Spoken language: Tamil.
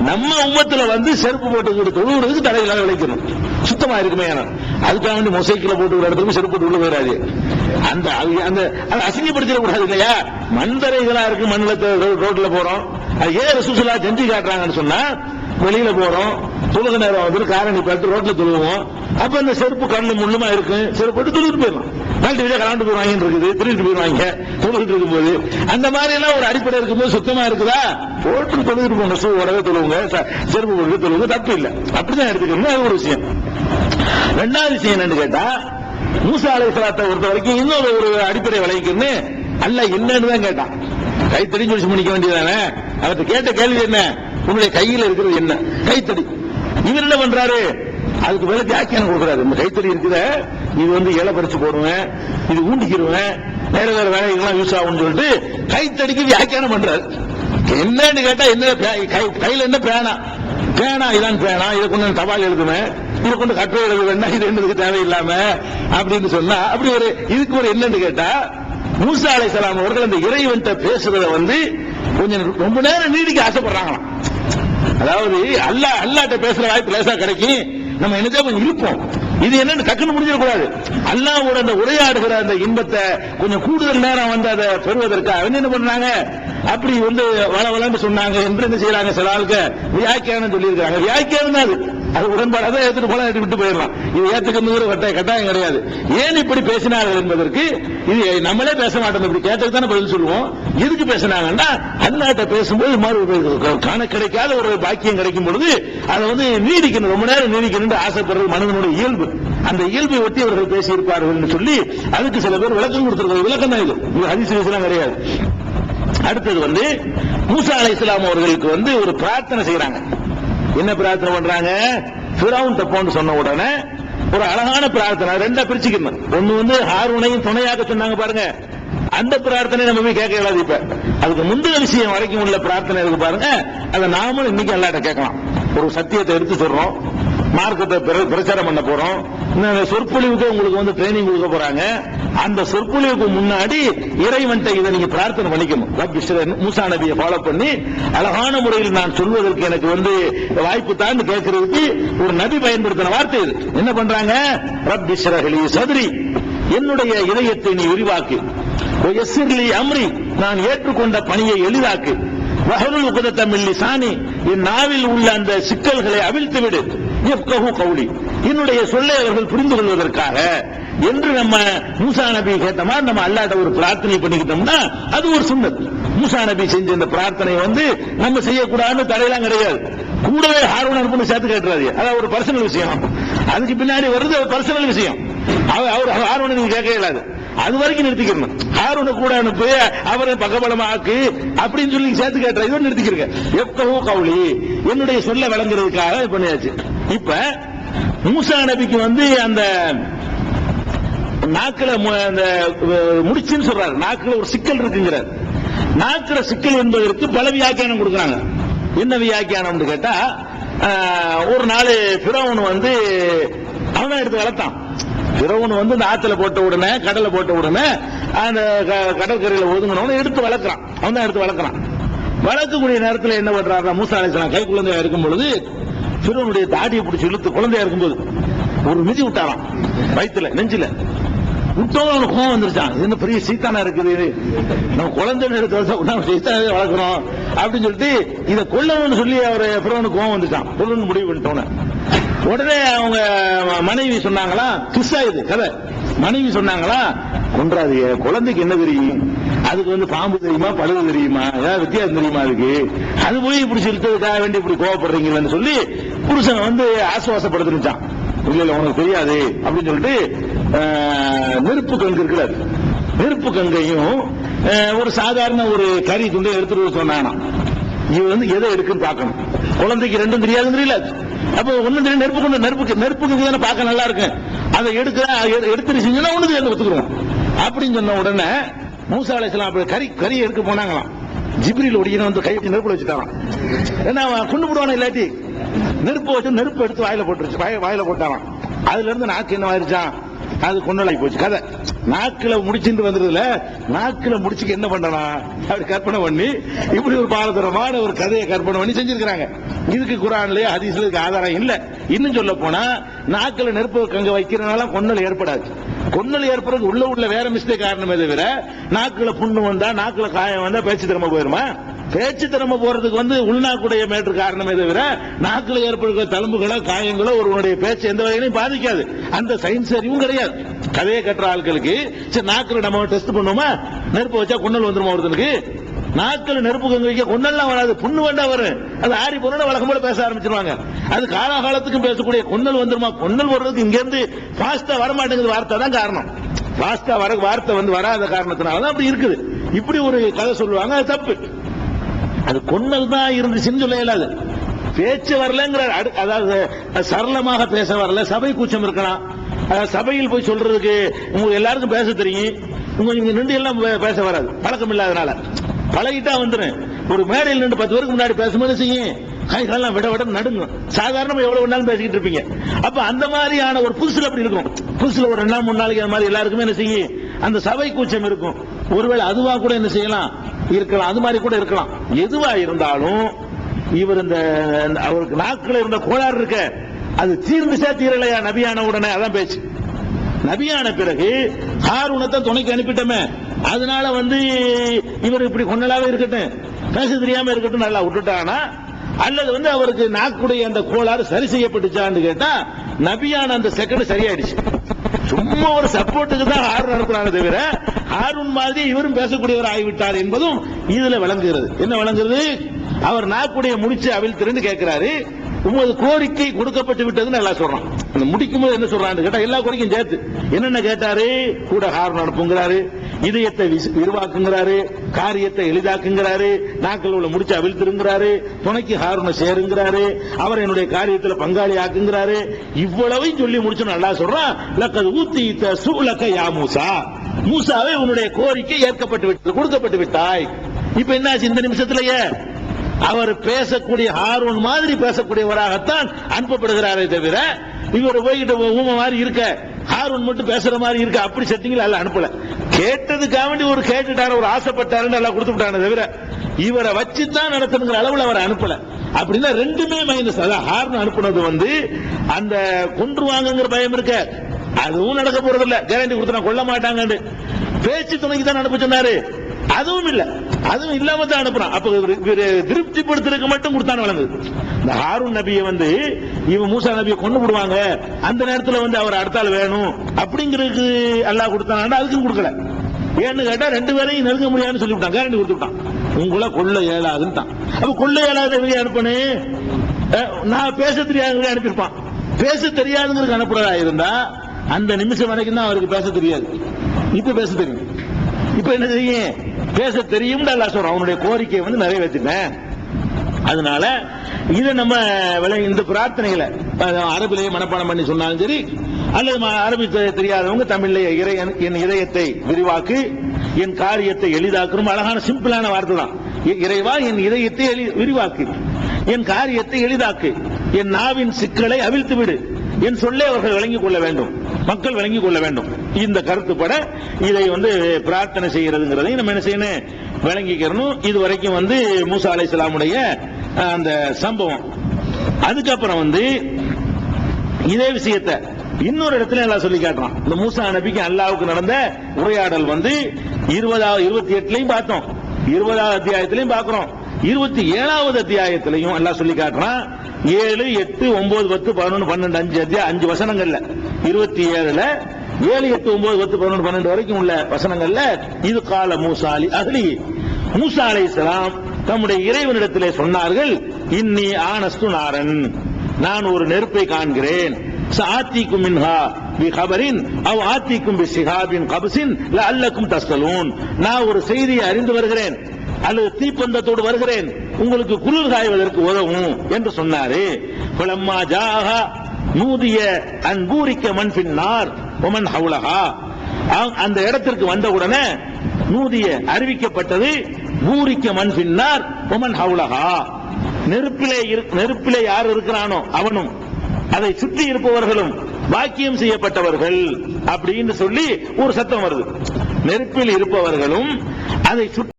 நம்ம உம்மத்துல வந்து செருப்பு போட்டு தொழுவுறதுக்கு தடை இல்லாத விளைக்கணும். சுத்தமா இருக்குமே ஏன்னா அதுக்காக வேண்டி மொசைக்கில போட்டு ஒரு இடத்துக்கு செருப்பு போட்டு உள்ள போயிடாது அந்த அந்த அசிங்கப்படுத்திட கூடாது இல்லையா? மண்தரைகளா இருக்கு மண்ணில் ரோட்ல போறோம். அது ஏன் ரசூசலா செஞ்சு காட்டுறாங்கன்னு சொன்னா வெளியில போறோம். தொழுக நேரம் வந்து காரணி பார்த்து ரோட்ல தொழுவோம். அப்ப இந்த செருப்பு கண்ணு முள்ளுமா இருக்கு? செருப்பு போட்டு தொழுது போயிடலாம். கழட்டி கலந்து கலாண்டு போயிருவாங்க இருக்குது திருட்டு போயிருவாங்க தொழுகிட்டு இருக்கும்போது. அந்த மாதிரி எல்லாம் ஒரு அடிப்படை இருக்கும்போது சுத்தமா இருக்குதா? போட்டு தொழுகிட்டு போங்க ஷூ உடவே தொழுவுங்க ச- செருப்பு போட்டு தொழுவுங்க தப்பு இல்லை. அப்படிதான் எடுத்துக்கணும். அது ஒரு விஷயம். ரெண்டாவது விஷயம் என்னன்னு கேட்டா மூசா சலாத்தை பொறுத்த வரைக்கும் இன்னொரு ஒரு அடிப்படை விளைவிக்குன்னு அல்ல என்னன்னு தான் கேட்டான். கைத்தடி சொல்லி முடிக்க வேண்டியதானே? அவர்கிட்ட கேட்ட கேள்வி என்ன? உங்களுடைய கையில் இருக்கிறது என்ன? கைத்தடி. இவர் என்ன பண்றாரு? அதுக்கு மேல வியாக்கியானம் கொடுக்குறாரு. இந்த கைத்தறி இருக்குத இது வந்து இலை பறிச்சு போடுவேன் இது ஊண்டிக்கிடுவேன் வேற வேற வேலைகள்லாம் யூஸ் ஆகும்னு சொல்லிட்டு கைத்தடிக்கு வியாக்கியானம் பண்றாரு. என்னன்னு கேட்டா என்ன பே- கை- கையில என்ன பேனா பேனா இதான் பேனா இதை கொண்டு தபால் எழுதுவேன். இதை கொண்டு கட்டுரை எழுத வேண்டாம் இது என்னதுக்கு தேவையில்லாம அப்படின்னு சொன்னா அப்படி ஒரு இதுக்கு ஒரு என்னன்னு கேட்டா மூசா அலைஹிஸ்ஸலாம் அவர்கள் அந்த இறைவன்கிட்ட பேசுறத வந்து கொஞ்சம் ரொம்ப நேரம் நீடிக்க ஆசைப்படுறாங்களாம். அதாவது அல்லாஹ் அல்லாட்ட பேசுற வாய்ப்பு லேசா கிடைக்கும். நம்ம என்ன கொஞ்சம் இருப்போம். இது என்னன்னு டக்குன்னு முடிஞ்சிடக்கூடாது. அல்லாவோட அந்த உரையாடுகிற அந்த இன்பத்தை கொஞ்சம் கூடுதல் நேரம் வந்து அதை பெறுவதற்காக என்ன பண்றாங்க? அப்படி வந்து வள வளன்னு சொன்னாங்க என்று என்ன செய்யறாங்க சில ஆளுக்கு வியாக்கியானம் சொல்லியிருக்காங்க வியாக்கியானம் தான் அது. அது உடன்பாடு அதை எடுத்துட்டு போல விட்டு போயிடலாம். இது ஏத்துக்கணுங்கிற கட்டாய கட்டாயம் கிடையாது. ஏன் இப்படி பேசினார்கள் என்பதற்கு இது நம்மளே பேச மாட்டோம். இப்படி கேட்டதுக்கு தானே பதில் சொல்லுவோம். எதுக்கு பேசினாங்கன்னா அந்நாட்டை பேசும்போது மாதிரி ஒரு காண கிடைக்காத ஒரு பாக்கியம் கிடைக்கும் பொழுது அதை வந்து நீடிக்கணும் ரொம்ப நேரம் நீடிக்கணும் ஆசைப்படுறது மனிதனுடைய இயல்பு. அந்த இயல்பை ஒட்டி அவர்கள் பேசியிருப்பார்கள் சொல்லி அதுக்கு சில பேர் விளக்கம் கொடுத்திருக்காங்க விளக்கம் தான் இது. இது ஹதீஸ் கிடையாது. அடுத்தது வந்து மூசா அலைஹிஸ்ஸலாம் அவர்களுக்கு வந்து ஒரு பிரார்த்தனை செய்யறாங்க என்ன பிரார்த்தனை பண்றாங்க? ஃபிரௌன் தப்போன்னு சொன்ன உடனே ஒரு அழகான பிரார்த்தனை ரெண்டா பிரிச்சுக்கணும். ஒண்ணு வந்து ஹார்வனையும் துணையாக சொன்னாங்க பாருங்க. அந்த பிரார்த்தனை நம்ம போய் கேட்க இயலாது இப்ப. அதுக்கு முந்தின விஷயம் வரைக்கும் உள்ள பிரார்த்தனை இருக்கு பாருங்க. அதை நாமளும் இன்னைக்கு எல்லாட்ட கேட்கலாம். ஒரு சத்தியத்தை எடுத்து சொல்றோம். மார்க்கத்தை பிர- பிரச்சாரம் பண்ண போறோம். சொற்பொழிவுக்கு உங்களுக்கு வந்து ட்ரைனிங் கொடுக்க போறாங்க. அந்த சொற்பொழிவுக்கு முன்னாடி இறைவன்ட்ட இதை நீங்க பிரார்த்தனை பண்ணிக்கணும். மூசா நபியை ஃபாலோ பண்ணி அழகான முறையில் நான் சொல்வதற்கு எனக்கு வந்து வாய்ப்பு தான் கேட்கறதுக்கு ஒரு நபி பயன்படுத்தின வார்த்தை இது. என்ன பண்றாங்க? ரப் சதுரி. என்னுடைய இதயத்தை நீ விரிவாக்கு. எஸ்லி அம்ரி. நான் ஏற்றுக்கொண்ட பணியை எளிதாக்கு. வகருள் உகதத்தம் சாணி என் நாவில் உள்ள அந்த சிக்கல்களை அவிழ்த்து விடு யஃப்கஹு என்னுடைய சொல்லை அவர்கள் புரிந்து கொள்வதற்காக என்று நம்ம மூசா நபி கேட்ட மாதிரி நம்ம அல்லாட்ட ஒரு பிரார்த்தனை பண்ணிக்கிட்டோம்னா அது ஒரு சுண்ணத். மூசா நபி செஞ்ச இந்த பிரார்த்தனை வந்து நம்ம செய்யக்கூடாதுன்னு தடையெல்லாம் கிடையாது. கூடவே ஹாரூன் அனுப்புன்னு சேர்த்து கேட்டுறாரு அதாவது ஒரு பர்சனல் விஷயம். அதுக்கு பின்னாடி வருது ஒரு பர்சனல் விஷயம். அவர் அவர் நீங்க கேட்க இயலாது அது வரைக்கும் நிறுத்திக்கணும் ஹாரூனை கூட அனுப்பி அவரை பக்கபலமா ஆக்கு அப்படின்னு சொல்லி சேர்த்து கேட்டுற. இதோட நிறுத்திக்கிறங்க. எப்பவோ கவுளி என்னுடைய சொல்ல விளங்குறதுக்காக இது பண்ணியாச்சு. இப்ப மூசா நபிக்கு வந்து அந்த நாக்குல மு- அந்த முடிச்சுன்னு சொல்றாரு. நாக்குல ஒரு சிக்கல் இருக்குங்கிறார். நாக்குல சிக்கல் என்பதற்கு பல வியாக்கியானம் கொடுக்குறாங்க. என்ன வியாக்கியானம்னு கேட்டா ஒரு நாள் பிறவன் வந்து அவன் எடுத்து வளர்த்தான். பிறவன் வந்து இந்த ஆத்துல போட்ட உடனே கடலை போட்ட உடனே அந்த க- கடற்கரையில ஒதுங்கினவன எடுத்து வளர்க்குறான். அவன் தான் எடுத்து வளர்க்குறான். வளர்க்கக்கூடிய நேரத்தில் என்ன பண்றாரு மூசா அலிஸ்லாம் கை குழந்தையா இருக்கும் பொழுது பிறவனுடைய தாடியை பிடிச்சி இழுத்து குழந்தையா இருக்கும்போது ஒரு மிதி விட்டாராம் வயிற்றுல நெஞ்சில. விட்டோம் கோவம் வந்துருச்சான். இது என்ன பெரிய சீத்தானா இருக்குது நம்ம குழந்தை எடுத்து வளர்த்தா நம்ம சீத்தானே வளர்க்குறோம் அப்படின்னு சொல்லிட்டு இதை கொல்லணும்னு சொல்லி அவர் பிறவனுக்கு கோவம் வந்துச்சான். கொல்லணும்னு முடிவு பண்ணிட்டோன்னு. உடனே அவங்க மனைவி சொன்னாங்களா கிஸ்ஸா இது கதை. மனைவி சொன்னாங்களா கொன்றாது குழந்தைக்கு என்ன தெரியும்? அதுக்கு வந்து பாம்பு தெரியுமா பழுது தெரியுமா? ஏதாவது வித்தியாசம் தெரியுமா அதுக்கு? அது போய் இப்படி செலுத்ததுக்காக வேண்டி இப்படி கோவப்படுறீங்களன்னு சொல்லி புருஷன் வந்து ஆசுவாசப்படுத்துனுச்சான் இல்ல இல்ல உனக்கு தெரியாது. அப்படின்னு சொல்லிட்டு நெருப்பு கங்கு இருக்கிறாரு நெருப்பு கங்கையும் ஒரு சாதாரண ஒரு கறி துண்டை எடுத்துட்டு வர சொன்னானாம் வந்து எதை எடுக்குன்னு பார்க்கணும். குழந்தைக்கு ரெண்டும் தெரியாதுன்னு தெரியல. அப்ப ஒண்ணு தெரியும் நெருப்பு கொண்டு நெருப்பு நெருப்பு கங்கு தானே பார்க்க நல்லா இருக்கு. அதை எடுக்க எடு- எடுத்துட்டு செஞ்சா ஒண்ணு தெரியாது ஒத்துக்கிறோம். அப்படின்னு சொன்ன உடனே மூசா அலைஹிஸ்ஸலாம் அப்படி கறி கறி எடுக்க போனாங்களாம். ஜிப்ரில் ஒடிக்கணும் வந்து கை வச்சு நெருப்புல வச்சுட்டாராம் ஏன்னா அவன் கொண்டு போடுவான இல்லாட்டி. நெருப்பு வச்சு நெருப்பு எடுத்து வாயில போட்டுருச்சு. வாயில போட்டாராம் அதுல இருந்து நாக்கு என்ன ஆயிருச்சான் அது கொண்டாடி போச்சு. கதை. நாக்கில் முடிச்சுட்டு வந்துருதுல நாக்கில் முடிச்சுக்கு என்ன பண்ணலாம்? அப்படி கற்பனை பண்ணி இப்படி ஒரு பாரதூரமான ஒரு கதையை கற்பனை பண்ணி செஞ்சிருக்கிறாங்க. இதுக்கு குரான்லயே ஹதீஸ்ல இதுக்கு ஆதாரம் இல்ல. இன்னும் சொல்ல போனா நாக்கில் நெருப்பு கங்க வைக்கிறனால கொன்னல் ஏற்படாது. கொன்னல் ஏற்படுறதுக்கு உள்ள உள்ள வேற மிஸ்டேக் காரணமே தவிர நாக்கில் புண்ணு வந்தா நாக்கில் காயம் வந்தா பேச்சு திரும்ப போயிருமா? பேச்சு திறமை போறதுக்கு வந்து உள்நாக்குடைய மேற்று காரணமே தவிர நாக்கில் ஏற்படுகிற தழும்புகளோ காயங்களோ ஒருவனுடைய பேச்சு எந்த வகையிலும் பாதிக்காது. அந்த சயின்ஸ் அறிவும் கிடையாது. கதையை கட்டுற ஆட்களுக்கு சரி நாக்கில் நம்ம டெஸ்ட் பண்ணுவோமா? நெருப்பு வச்சா குன்னல் வந்துருமா ஒருத்தனுக்கு? நாட்கள் நெருப்பு கங்க வைக்க கொன்னல்லாம் வராது. புண்ணு வேண்டாம் வரும். அது ஆரி பொருள் வழக்கம் போல பேச ஆரம்பிச்சிருவாங்க. அது காலாகாலத்துக்கும் பேசக்கூடிய கொன்னல் வந்துருமா? கொன்னல் வர்றதுக்கு இங்க இருந்து ஃபாஸ்டா வர மாட்டேங்குது வார்த்தை தான் காரணம். ஃபாஸ்டா வர வார்த்தை வந்து வராத காரணத்தினால தான் அப்படி இருக்குது. இப்படி ஒரு கதை சொல்லுவாங்க அது தப்பு. அது கொன்னல் தான் இருந்துச்சுன்னு சொல்ல இயலாது பேச்சு வரலங்கிற அடு- அதாவது சரளமாக பேச வரல. சபை கூச்சம் இருக்கலாம். அதாவது சபையில் போய் சொல்றதுக்கு உங்களுக்கு எல்லாருக்கும் பேச தெரியும். உங்க இங்க நின்று எல்லாம் பேச வராது. பழக்கம் இல்லாதனால. பழகிட்டா வந்துடும் ஒரு மேடையில் நின்று பத்து பேருக்கு முன்னாடி பேசும்போது செய்யும்? கைகாலெல்லாம் விட விட நடுங்கும். சாதாரணமா எவ்வளவு நாளும் பேசிக்கிட்டு இருப்பீங்க. அப்ப அந்த மாதிரியான ஒரு புதுசுல அப்படி இருக்கும். புதுசுல ஒரு ரெண்டு நாள் மூணு நாளைக்கு அந்த மாதிரி எல்லாருக்குமே என்ன செய்யும்? அந்த சபை கூச்சம் இருக்கும். ஒருவேளை அதுவா கூட என்ன செய்யலாம்? இருக்கலாம். அது மாதிரி கூட இருக்கலாம். எதுவா இருந்தாலும் இவர் இந்த அவருக்கு நாக்கில் இருந்த கோளாறு இருக்க. அது தீர்ந்துச்சா தீரலையா நபியான உடனே? அதான் பேச்சு. நபியான பிறகு ஹாரூனத்தை துணைக்கு அனுப்பிட்டோமே. அதனால வந்து இவர் இப்படி கொன்னலாவே இருக்கட்டும். பேச தெரியாம இருக்கட்டும் நல்லா விட்டுட்டானா? அல்லது வந்து அவருக்கு நாக்குடைய அந்த கோளாறு சரி செய்யப்பட்டுச்சான்னு கேட்டா நபியான அந்த செகண்ட் சரியாயிடுச்சு. சும்மா ஒரு சப்போர்ட்டுக்கு தான் ஹாரூன் அனுப்புறாங்க தவிர ஹாரூன் மாதிரி இவரும் பேசக்கூடியவர் ஆகிவிட்டார் என்பதும் இதுல விளங்குகிறது. என்ன விளங்குறது? அவர் நாக்குடைய முடிச்சு அவிழ்த்திருந்து கேட்கிறாரு. உமது கோரிக்கை கொடுக்கப்பட்டு விட்டதுன்னு எல்லாம் சொல்றான். அந்த முடிக்கும் போது என்ன சொல்றான்னு கேட்டா எல்லா கோரிக்கையும் சேர்த்து. என்னென்ன கேட்டாரு? கூட ஹாரன் அனுப்புங்கிறாரு. இதயத்தை விரிவாக்குங்கிறாரு காரியத்தை எளிதாக்குங்கிறாரு நாக்கள் உள்ள முடிச்சு அவிழ்த்திருங்கிறாரு துணைக்கு ஹாரனை சேருங்கிறாரு அவர் என்னுடைய காரியத்தில் பங்காளி ஆக்குங்கிறாரு இவ்வளவையும் சொல்லி முடிச்சு நல்லா சொல்றான் லக்கது ஊத்தி சூலக்க யா மூசா. மூசாவே உன்னுடைய கோரிக்கை ஏற்கப்பட்டு விட்டது கொடுக்கப்பட்டு விட்டாய். இப்ப என்னாச்சு இந்த நிமிஷத்திலேயே? அவர் பேசக்கூடிய ஹாரூன் மாதிரி பேசக்கூடியவராகத்தான் அனுப்பப்படுகிறாரே தவிர இவர் போய்கிட்டு ஊம மாதிரி இருக்க. ஹாரூன் மட்டும் பேசுற மாதிரி இருக்கு. அப்படி செட்டிங்ல எல்லாம் அனுப்பல. கேட்டதுக்காக வேண்டி ஒரு கேட்டுட்டாரு ஒரு ஆசைப்பட்டாருன்னு எல்லாம் கொடுத்து விட்டானே தவிர இவரை வச்சு தான் நடத்தணுங்கிற அளவுல அவரை அனுப்பல. அப்படின்னா ரெண்டுமே மைனஸ் அதான் ஹார்ன் அனுப்புனது வந்து அந்த கொன்றுவாங்கங்கிற பயம் இருக்க. அதுவும் நடக்க போறது இல்ல கேரண்டி கொடுத்து கொல்ல மாட்டாங்கன்னு. பேச்சு துணைக்கு தான் அனுப்ப சொன்னாரு. அதுவும் இல்ல. அதுவும் இல்லாம தான் அனுப்புறான். அப்ப இவரு- இவரு திருப்திப்படுத்துறதுக்கு மட்டும் கொடுத்தான்னு வழங்குது. இந்த ஹாரூன் நபியை வந்து இவன் மூசா நபியை கொண்டு விடுவாங்க. அந்த நேரத்துல வந்து அவர் அடுத்த வேணும். அப்படிங்கிறதுக்கு அல்லாஹ் கொடுத்தானா அதுக்கும் கொடுக்கல. ஏன்னு கேட்டா ரெண்டு பேரையும் நெருங்க முடியாதுன்னு சொல்லிவிட்டான் கேரண்டி கொடுத்து விட்டான். உங்களை கொள்ள இயலாதுன்னுட்டான் அப்ப கொள்ள இயலாத அனுப்பனு? நான் பேச தெரியாதவங்களே அனுப்பியிருப்பான். பேச தெரியாதுங்கிறதுக்கு அனுப்புறதா இருந்தா அந்த நிமிஷம் வரைக்கும் தான் அவருக்கு பேச தெரியாது. இப்ப பேச தெரியும். இப்ப என்ன செய்யும் பேச தெரியும் அல்லா அவனுடைய கோரிக்கையை வந்து நிறைவேற்றிட்டேன். அதனால இதை நம்ம விளை- இந்த பிரார்த்தனைகளை அரபிலேயே மனப்பாடம் பண்ணி சொன்னாலும் சரி அல்லது அரபி தெரியாதவங்க தமிழ்ல இறை என் இதயத்தை விரிவாக்கு என் காரியத்தை எளிதாக்கணும். அழகான சிம்பிளான வார்த்தை தான். இறைவா என் இதயத்தை எளி- விரிவாக்கு. என் காரியத்தை எளிதாக்கு. என் நாவின் சிக்கலை அவிழ்த்து விடு. என் சொல்லே அவர்கள் விளங்கிக் கொள்ள வேண்டும். மக்கள் விளங்கிக் கொள்ள வேண்டும். இந்த கருத்துப்பட இதை வந்து பிரார்த்தனை செய்யறதுங்கிறதையும் நம்ம என்ன செய்யணும்? விளங்கிக்கிறணும். இது வரைக்கும் வந்து மூசா அலை அந்த சம்பவம். அதுக்கப்புறம் வந்து இதே விஷயத்தை இன்னொரு இடத்துல எல்லாம் சொல்லி காட்டுறான். இந்த மூசா நபிக்கு அல்லாவுக்கு நடந்த உரையாடல் வந்து இருபதாவது இருபத்தி எட்டுலயும் பார்த்தோம். இருபதாவது அத்தியாயத்திலையும் பார்க்கிறோம். இருபத்தி ஏழாவது அத்தியாயத்திலையும் எல்லாம் சொல்லி காட்டுறான். ஏழு எட்டு ஒன்பது பத்து பதினொன்று பன்னெண்டு அஞ்சு அத்தியாயம் அஞ்சு வசனங்கள்ல. இருபத்தி ஏழுல ஏழு எட்டு ஒன்பது பத்து பதினொன்று பன்னெண்டு வரைக்கும் உள்ள வசனங்கள்ல இது கால மூசாலி அகலி. மூசா அலைஹிஸ்ஸலாம் தம்முடைய இறைவனிடத்திலே சொன்னார்கள் இன்னி ஆனஸ்து நாரன். நான் ஒரு நெருப்பை காண்கிறேன். சாத்திக்கும் மின்ஹா பி ஹபரின் அவ் ஆத்திக்கும் பி சிஹாபின் கபசின் அல்லக்கும் தஸ்தலூன் நான் ஒரு செய்தியை அறிந்து வருகிறேன் அல்லது தீப்பந்தத்தோடு வருகிறேன். உங்களுக்கு குளிர் காய்வதற்கு உதவும் என்று சொன்னாரு. புலம்மா ஜாஹா நூதிய அன்பூரிக்க மண் பின்னார் ஒமன் ஹவுலஹா. அந்த இடத்திற்கு வந்தவுடனே நூதிய அறிவிக்கப்பட்டது பூரிக்க மண் பின்னார் ஒமன் ஹவுலகா நெருப்பிலே நெருப்பிலே யார் இருக்கிறானோ அவனும் அதை சுற்றி இருப்பவர்களும் பாக்கியம் செய்யப்பட்டவர்கள் அப்படின்னு சொல்லி ஒரு சத்தம் வருது. நெருப்பில் இருப்பவர்களும் அதை சுற்றி